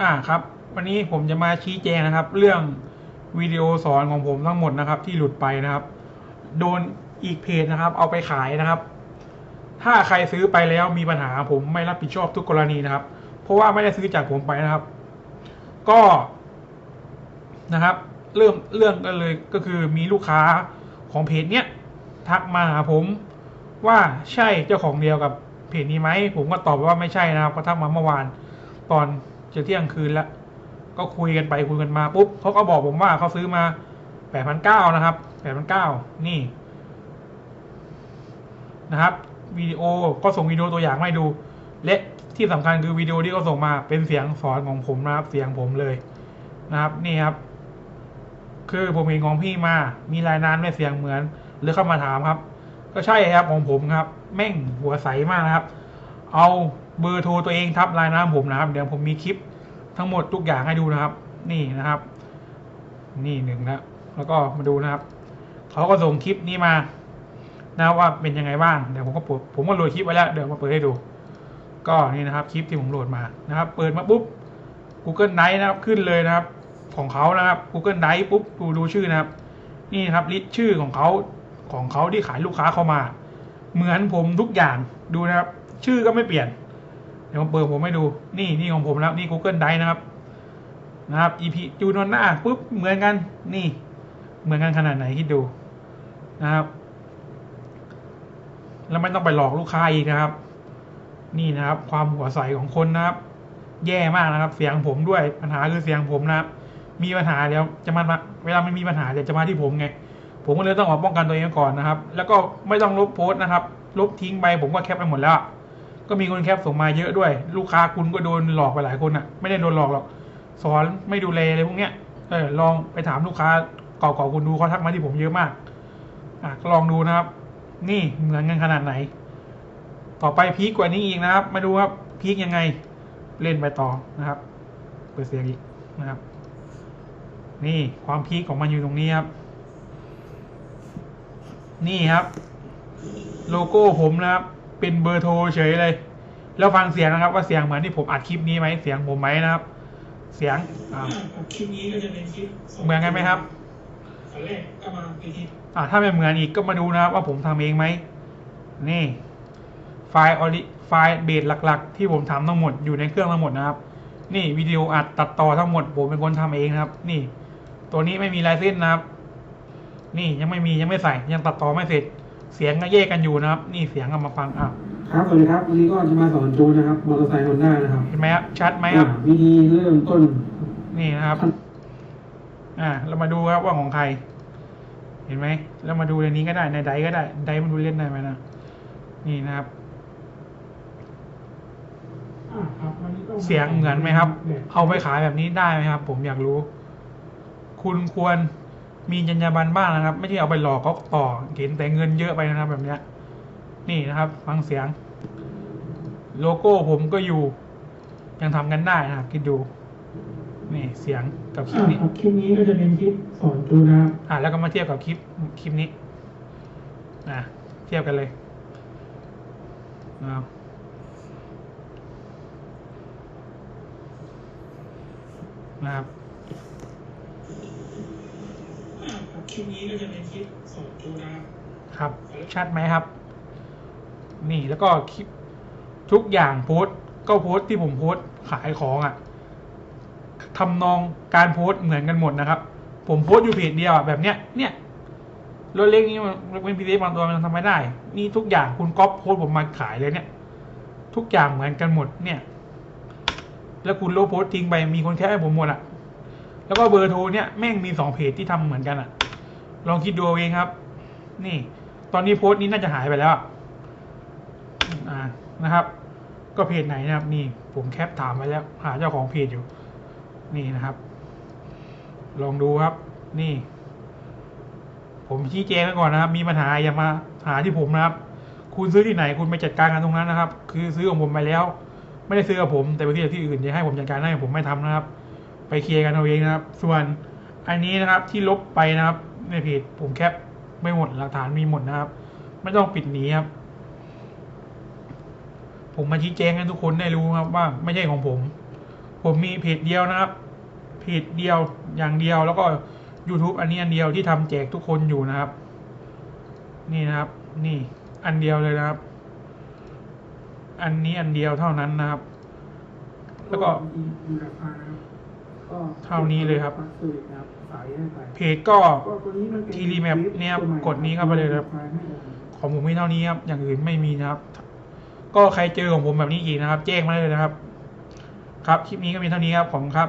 อ่าครับ วันนี้ผมจะมาชี้แจงนะครับ เรื่องวิดีโอสอนของผมทั้งหมดนะครับ ที่หลุดไปนะครับ โดนอีกเพจนะครับ เอาไปขายนะครับ ถ้าใครซื้อไปแล้วมีปัญหาผมไม่รับผิดชอบทุกกรณีนะครับ เพราะว่าไม่ได้ซื้อจากผมไปนะครับ ก็นะครับ เริ่มเรื่องกันเลยก็คือมีลูกค้าของเพจเนี้ยทักมาหาผมว่าใช่เจ้าของเดียวกับเพจนี้ไหมผมก็ตอบว่าไม่ใช่นะครับก็ทักมาเมื่อวานตอน จะเที่ยงคืนแล้ว ก็คุยกันไปคุยกันมาปุ๊บเขาก็บอกผมว่าเขาซื้อมาแปดพันเก้านะครับแปดพันเก้านี่ นะครับวิดีโอก็ส่งวิดีโอตัวอย่างมาให้ดู และที่สำคัญคือวิดีโอที่เขาส่งมาเป็นเสียงสอนของผมนะครับเสียงผมเลยนะครับ นี่ครับ คือผมเห็นของพี่มา มีรายนานไม่เสียงเหมือน หรือเข้ามาถามครับ ก็ใช่ครับของผมครับ แม่งหัวใสมากนะครับ เอาเบอร์โทรตัวเองทับรายนามผมนะครับ เดี๋ยวผมมีคลิป ทั้งหมดทุกอย่างให้ดูนะครับ นี่นะครับ นี่หนึ่งนะแล้วก็มาดูนะครับเขาก็ส่งคลิปนี้มานะว่าเป็นยังไงบ้างเดี๋ยวผมก็เปิดผมก็โหลดคลิปไว้แล้วเดี๋ยวมาเปิดให้ดู ก็นี่นะครับคลิปที่ผมโหลดมานะครับ เปิดมาปุ๊บ Google Drive นะครับขึ้นเลยนะครับ ของเขานะครับ Google Drive ปุ๊บดูดูชื่อนะครับ นี่นครับลิสต์ชื่อของเขาของเขาที่ขายลูกค้าเข้ามา เหมือนผมทุกอย่างดูนะครับ ชื่อก็ไม่เปลี่ยน ดี๋ยวผมเปิดผมให้ดูนี่นี่ของผมแล้วนี่ Google Drive นะครับนะครับ EP จูนอนหน้าปุ๊บเหมือนกันนี่ เหมือนกันขนาดไหนคิดดูนะครับ แล้วไม่ต้องไปหลอกลูกค้าอีกนะครับ นี่นะครับ ความหัวใสของคนนะครับ แย่มากนะครับ เสียงผมด้วยปัญหาคือเสียงผมนะครับ มีปัญหาเดี๋ยวจะมาเวลามันมีปัญหาเดี๋ยวจะมาที่ผมไงผมก็เลยต้องออกป้องกันตัวเองก่อนนะครับ แล้วก็ไม่ต้องลบโพสต์นะครับ ลบทิ้งไปผมก็แคปไปหมดแล้ว ก็มีคนแคปส่งมาเยอะด้วย ลูกค้าคุณก็โดนหลอกไปหลายคนอะ ไม่ได้โดนหลอกหรอก สอนไม่ดูแลอะไรพวกเนี้ยเออลองไปถามลูกค้าเก่าๆคุณดูเขาทักมาที่ผมเยอะมาก อะลองดูนะครับ นี่เหมือนกันขนาดไหน ต่อไปพีคกว่านี้อีกนะครับ มาดูครับพีคยังไง เล่นไปต่อนะครับ เปิดเสียงอีกนะครับ นี่ความพีคของมันอยู่ตรงนี้ครับ นี่ครับ โลโก้ผมนะครับ เป็นเบอร์โทรเฉยเลย แล้วฟังเสียงนะครับ ว่าเสียงเหมือนที่ผมอัดคลิปนี้ไหมเสียงผมไหมนะครับ เสียงคลิปนี้ก็จะเป็นคลิปส่งเหมือนกันไหมครับตอนแรกก็มาเป็นคลิปอ่าถ้าไม่เหมือนอีกก็มาดูนะครับ ว่าผมทำเองไหมนี่ ไฟล์ออริไฟล์เบสหลัก ๆ ที่ผมทำทั้งหมดอยู่ในเครื่องทั้งหมดนะครับ นี่วิดีโออัดตัดต่อทั้งหมด ผมเป็นคนทำเองนะครับ นี่ ตัวนี้ไม่มีลายเส้นนะครับ นี่ยังไม่มียังไม่ใส่ยังตัดต่อไม่เสร็จ เสียงก็แยกกันอยู่นะครับ นี่เสียงเอามาฟังอะครับสวัสดีครับวันนี้ก็จะมาสอนจูนนะครับมอเตอร์ไซค์ฮอนด้านะครับเห็นไหมครับชัดไหมครับอ่าวิธีเริ่มต้น นี่นะครับ อ่า เรามาดูครับว่าของใคร เห็นไหมแล้วมาดูในนี้ก็ได้ในไดก็ได้ไดมันดูเล่นได้ไหมนะนี่นะครับอ่าครับวันนี้ก็เสียงเหมือนไหมครับ เอาไปขายแบบนี้ได้ไหมครับ ผมอยากรู้ คุณควร มีจรรยาบรรณบ้างนะครับ ไม่ใช่เอาไปหลอกเขาต่อเห็นแต่เงินเยอะไปนะครับแบบเนี้ยนี่นะครับ ฟังเสียง โลโก้ผมก็อยู่ ยังทำกันได้นะครับ คิดดูนี่เสียงกับคลิปอ่านี้ครับคลิปนี้ก็จะเป็นคลิปสอนจูนนะครับอะแล้วก็มาเทียบกับคลิปคลิปนี้อะเทียบกันเลยนะครับนะครับ คลิปนี้ก็จะเป็นคลิปส่งจูนะครับครับ ชัดไหมครับ นี่แล้วก็คลิปทุกอย่างโพสต์ ก็โพสต์ที่ผมโพสต์ขายของอะ่ะทำนองการโพสต์เหมือนกันหมดนะครับ ผมโพสต์อยู่เพจเดียวอะแบบเนี้ยเนี่ยรถเล็กนี้มันเป็นพีซีบางตัวมันทำไม่ได้ นี่ทุกอย่างคุณก๊อปโพสผมมาขายเลยเนี่ย ทุกอย่างเหมือนกันหมดเนี่ย แล้วคุณลบโพสทิ้งไปมีคนแคปให้ผมหมดอะแล้วก็เบอร์โทรเนี่ยแม่งมีสองเพจที่ทำเหมือนกันอะ ลองคิดดูเองครับ นี่ ตอนนี้โพสต์นี้น่าจะหายไปแล้วะนะครับ ก็เพจไหนนะครับ นี่ผมแคปถามไว้แล้ว หาเจ้าของเพจอยู่ นี่นะครับ ลองดูครับ นี่ ผมชี้แจงไว้ก่อนนะครับ มีปัญหาอย่ามาหาที่ผมนะครับ คุณซื้อที่ไหนคุณไปจัดการกันตรงนั้นนะครับ คือซื้อของผมไปแล้ว ไม่ได้ซื้อกับผม แต่ไปที่ที่อื่นจะให้ผมจัดการให้ผมไม่ทำนะครับ ไปเคลียร์กันเอาเองนะครับ ส่วนอันนี้นะครับที่ลบไปนะครับ ในเพจผมแคปไม่หมดหลักฐานมีหมดนะครับ ไม่ต้องปิดหนีครับ ผมมาชี้แจงให้ทุกคนได้รู้ครับว่าไม่ใช่ของผม ผมมีเพจเดียวนะครับเพจเดียวอย่างเดียวแล้วก็ YouTube อันนี้อันเดียวที่ทำแจกทุกคนอยู่นะครับ นี่นะครับ นี่อันเดียวเลยนะครับ อันนี้อันเดียวเท่านั้นนะครับ แล้วก็ เท่านี้เลยครับปักสูตรนะครับสายให้ไปเพจก็ก็ตัวนี้มันเป็นทีรีแมปเนี่ยครับกดนี้เข้าไปเลยครับ ของผมมีเท่านี้ครับ อย่างอื่นไม่มีนะครับ ก็ใครเจอของผมแบบนี้อีกนะครับ แจ้งมาเลยนะครับ ครับ คลิปนี้ก็มีเท่านี้ครับขอบคุณครับ